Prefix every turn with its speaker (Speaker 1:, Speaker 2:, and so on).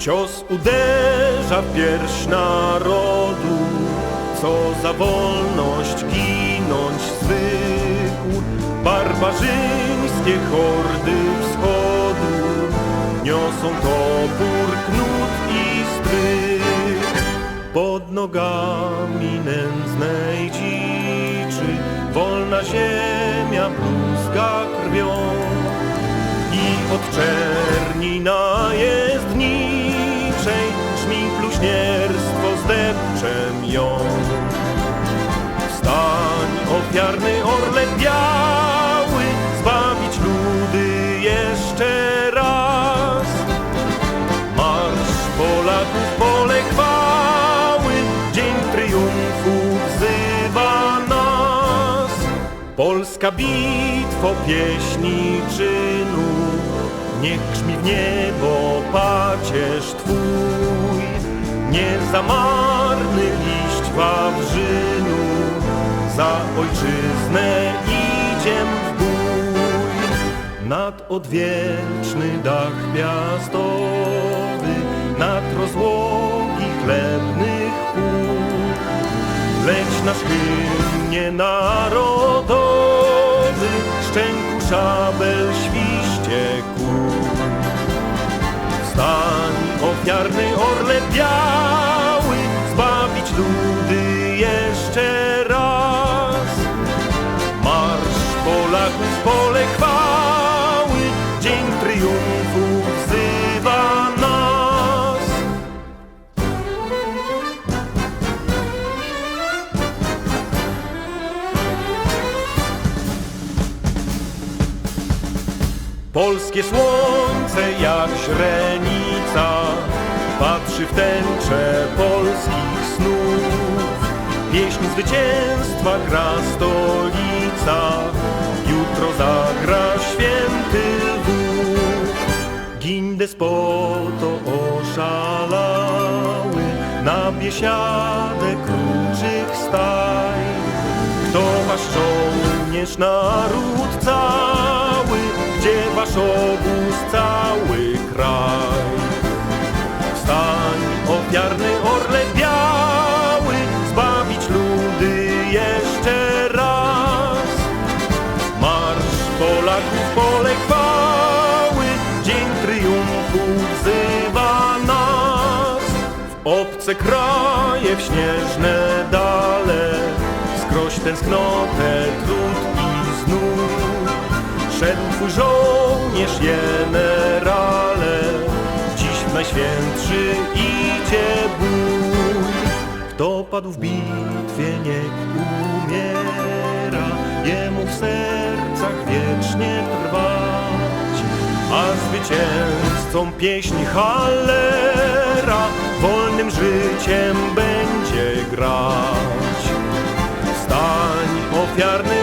Speaker 1: Cios uderza w pierś narodu, co za wolność ginąć zwykł. Barbarzyńskie hordy wschodu niosą topór, knut i stryk. Pod nogami nędznej dziczy wolna ziemia bluzga krwią i od czerni brzmi bluźnierstwo zdepczem ją. Wstań, ofiarny orle biały, zbawić ludy jeszcze raz. Marsz Polaków, pole chwały, dzień triumfu wzywa nas. Polska bitwo pieśni czynu, niech grzmi w niebo pacierz Twój. Nie za marny liść wawrzynu, za ojczyznę idziem w bój. Nad odwieczny dach gwiazdowy, nad rozłogi chlebnych pól. Leć nasz hymnie narodowy, szczęku szabel ofiarny orle biały, zbawić ludy jeszcze raz. Marsz Polaków, pole chwały, dzień triumfu wzywa nas. Polskie słońce jak źrenica patrzy w tęczę polskich snów. Pieśń zwycięstwa gra stolica, jutro zagra święty Lwów. Gin despoto oszalały na biesiadę kruczych staj. Kto wasz żołnierz, naród cały, gdzie wasz obóz, cały kraj? Wstań, ofiarny orle biały, zbawić ludy jeszcze raz. Marsz Polaków, pole chwały, dzień triumfu wzywa nas. W obce kraje, w śnieżne dale, skroś tęsknotę, trud i znów. Szedł twój żołnierz, generale, idzie bój. Kto padł w bitwie, niech umiera, jemu w sercach wiecznie trwać. A zwycięzcą pieśń Hallera wolnym życiem będzie grać. Wstań, ofiarny